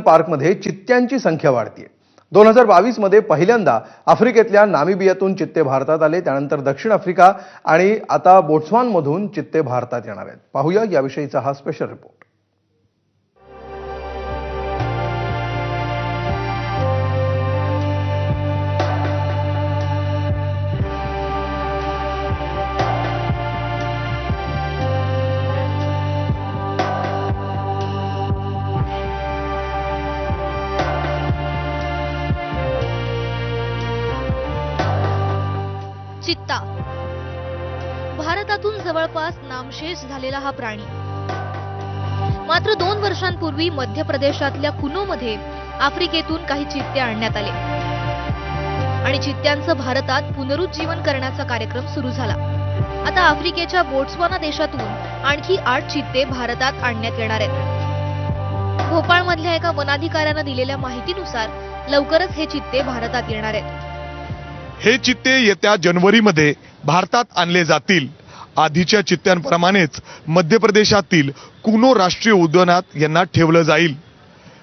पार्कमध्ये चित्त्यांची संख्या वाढतीये. दोन हजार बावीसमध्ये पहिल्यांदा आफ्रिकेतल्या नामिबियातून चित्ते भारतात आले त्यानंतर दक्षिण आफ्रिका आणि आता बोट्सवानमधून चित्ते भारतात येणार आहेत. पाहूया याविषयीचा हा स्पेशल रिपोर्ट चित्ता. भारतातून जवळपास नामशेष झालेला हा प्राणी. मात्र दोन वर्षांपूर्वी मध्य प्रदेशातल्या कुनोमध्ये आफ्रिकेतून काही चित्ते आणण्यात आले. आणि चित्त्यांचं भारतात पुनरुज्जीवन करण्याचा कार्यक्रम सुरू झाला. आता आफ्रिकेच्या बोट्सवाना देशातून आणखी आठ चित्ते भारतात आणण्यात येणार आहेत. भोपाळमधल्या एका वनाधिकाऱ्यानं दिलेल्या माहितीनुसार लवकरच हे चित्ते भारतात येणार आहेत. हे चित्ते येत्या जानेवारीमध्ये भारतात आणले जातील. आधीच्या चित्त्यांप्रमाणेच मध्य प्रदेशातील कुनो राष्ट्रीय उद्यानात यांना ठेवलं जाईल.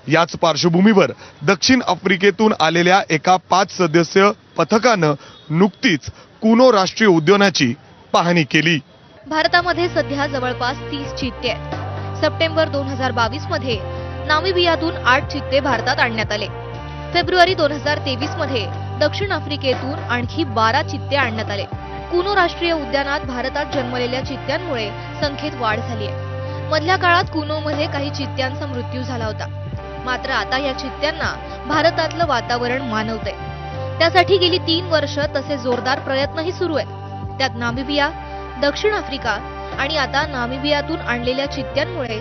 याच पार्श्वभूमीवर दक्षिण आफ्रिकेतून आलेल्या एका पाच सदस्य पथकानं नुकतीच कुनो राष्ट्रीय उद्यानाची पाहणी केली. भारतामध्ये सध्या जवळपास तीस चित्ते आहेत. सप्टेंबर दोन हजार बावीसमध्ये नामिबियातून आठ चित्ते भारतात आणण्यात आले. फेब्रुवारी दोन हजार तेवीसमध्ये दक्षिण आफ्रिकेतून आणखी बारा चित्ते आणण्यात आले. कुनो राष्ट्रीय उद्यानात भारतात जन्मलेल्या चित्त्यांमुळे संख्येत वाढ झाली आहे. मधल्या काळात कुनोमध्ये काही चित्त्यांचा मृत्यू झाला होता. मात्र आता या चित्त्यांना भारतातलं वातावरण मानवतंय. त्यासाठी गेली तीन वर्ष तसे जोरदार प्रयत्नही सुरू आहेत. त्यात नामिबिया दक्षिण आफ्रिका आणि आता नामिबियातून आणलेल्या चित्त्यांमुळे